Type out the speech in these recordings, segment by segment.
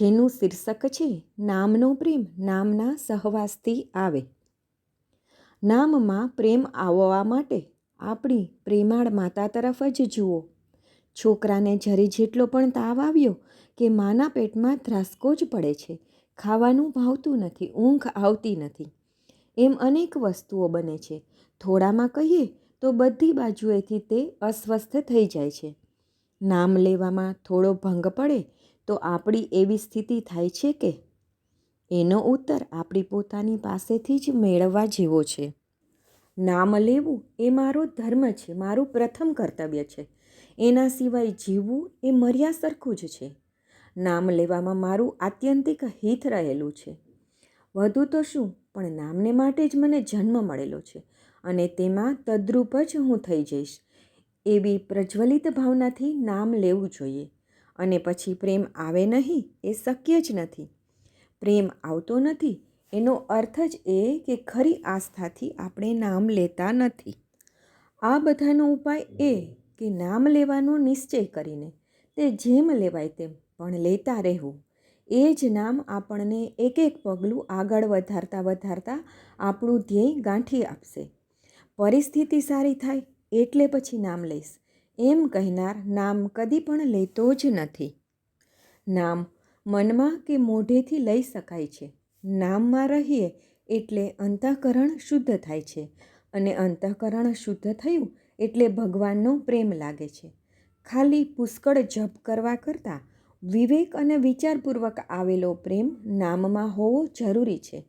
જેનું શીર્ષક છે, નામનો પ્રેમ, નામના સહવાસથી આવે. નામમાં પ્રેમ આવવા માટે આપણી પ્રેમાળ માતા તરફ જ જુઓ. છોકરાને જરી જેટલો પણ તાવ આવ્યો કે માના પેટમાં ધ્રાસકો જ પડે છે. ખાવાનું ભાવતું નથી, ઊંઘ આવતી નથી. એમ અનેક વસ્તુઓ બને છે. થોડામાં કહીએ તો બધી બાજુએથી તે અસ્વસ્થ થઈ જાય છે. નામ લેવામાં થોડો ભંગ પડે તો આપણી એવી સ્થિતિ થાય છે કે? એનો ઉત્તર આપણી પોતાની પાસેથી જ મેળવવા જેવો છે. નામ લેવું એ મારો ધર્મ છે, મારું પ્રથમ કર્તવ્ય છે. એના સિવાય જીવવું એ મર્યા સરખું જ છે. નામ લેવામાં મારું આત્યંતિક હિત રહેલું છે. વધુ તો શું, પણ નામને માટે જ મને જન્મ મળેલો છે અને તેમાં તદ્રુપ જ હું થઈ જઈશ. એવી પ્રજ્વલિત ભાવનાથી નામ લેવું જોઈએ. અને પછી પ્રેમ આવે નહીં એ શક્ય જ નથી. પ્રેમ આવતો નથી, એનો અર્થ જ એ કે ખરી આસ્થાથી આપણે નામ લેતા નથી. આ બધાનો ઉપાય એ કે નામ લેવાનો નિશ્ચય કરીને તે જેમ લેવાય તેમ પણ લેતા રહેવું. એ જ નામ આપણને એક એક પગલું આગળ વધારતા વધારતા આપણું ધ્યેય ગાંઠી આપશે. પરિસ્થિતિ સારી થાય એટલે પછી નામ લઈશ. એમ કહેનાર નામ કદી પણ લેતો જ નથી. નામ મનમાં કે મોઢેથી લઈ શકાય છે. નામમાં રહીએ એટલે અંતઃકરણ શુદ્ધ થાય છે અને અંતઃકરણ શુદ્ધ થયું એટલે ભગવાનનો પ્રેમ લાગે છે. ખાલી પુષ્કળ જપ કરવા કરતાં વિવેક અને વિચારપૂર્વક આવેલો પ્રેમ નામમાં હોવો જરૂરી છે.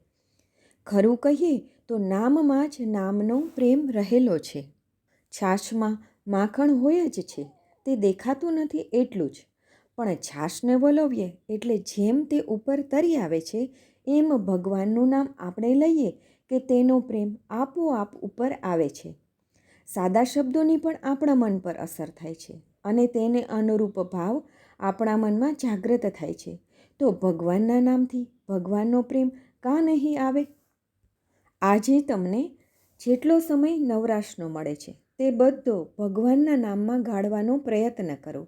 ખરું કહીએ તો નામમાં જ નામનો પ્રેમ રહેલો છે. છાશમાં માખણ હોય જ છે, તે દેખાતું નથી એટલું જ. પણ છાશને વલોવીએ એટલે જેમ તે ઉપર તરી આવે છે, એમ ભગવાનનું નામ આપણે લઈએ કે તેનો પ્રેમ આપોઆપ ઉપર આવે છે. સાદા શબ્દોની પણ આપણા મન પર અસર થાય છે અને તેને અનુરૂપ ભાવ આપણા મનમાં જાગૃત થાય છે. તો ભગવાનના નામથી ભગવાનનો પ્રેમ કાં નહીં આવે? આજે તમને જેટલો સમય નવરાશનો મળે છે. તે બધો ભગવાનના નામમાં ગાળવાનો પ્રયત્ન કરો.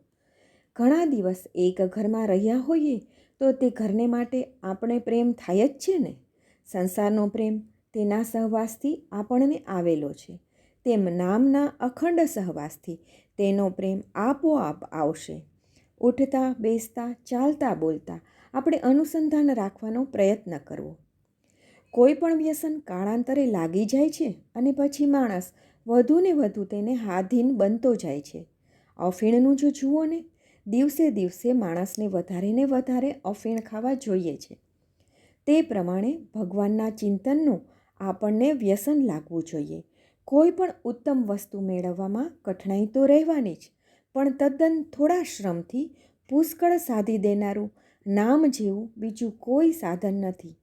ઘણા દિવસ એક ઘરમાં રહ્યા હોઈએ તો તે ઘરને માટે આપણે પ્રેમ થાય જ છે ને? સંસારનો પ્રેમ તેના સહવાસથી આપણને આવેલો છે. તેમ નામના અખંડ સહવાસથી તેનો પ્રેમ આપોઆપ આવશે. ઉઠતા, બેસતા, ચાલતા, બોલતા આપણે અનુસંધાન રાખવાનો પ્રયત્ન કરવો. કોઈ પણ વ્યસન કાળાંતરે લાગી જાય છે અને પછી માણસ વધુને વધુ તેને હાધીન બનતો જાય છે. અફીણનું જો જુઓ ને, દિવસે દિવસે માણસને વધારે ને વધારે અફીણ ખાવા જોઈએ છે. તે પ્રમાણે ભગવાનના ચિંતનનું આપણને વ્યસન લાગવું જોઈએ. કોઈ પણ ઉત્તમ વસ્તુ મેળવવામાં કઠણાઈ તો રહેવાની જ, પણ તદ્દન થોડા શ્રમથી પુષ્કળ સાધી દેનારું નામ જેવું બીજું કોઈ સાધન નથી.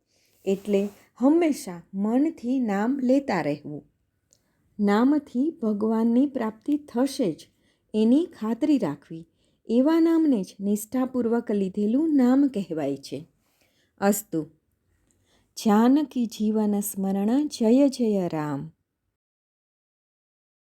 એટલે હંમેશા મનથી નામ લેતા રહેવું. નામથી ભગવાનની પ્રાપ્તિ થશે જ. એની ખાતરી રાખવી. એવા નામને જ નિષ્ઠાપૂર્વક લીધેલું નામ કહેવાય છે. અસ્તુ. જાનકી જીવન સ્મરણ જય જય રામ.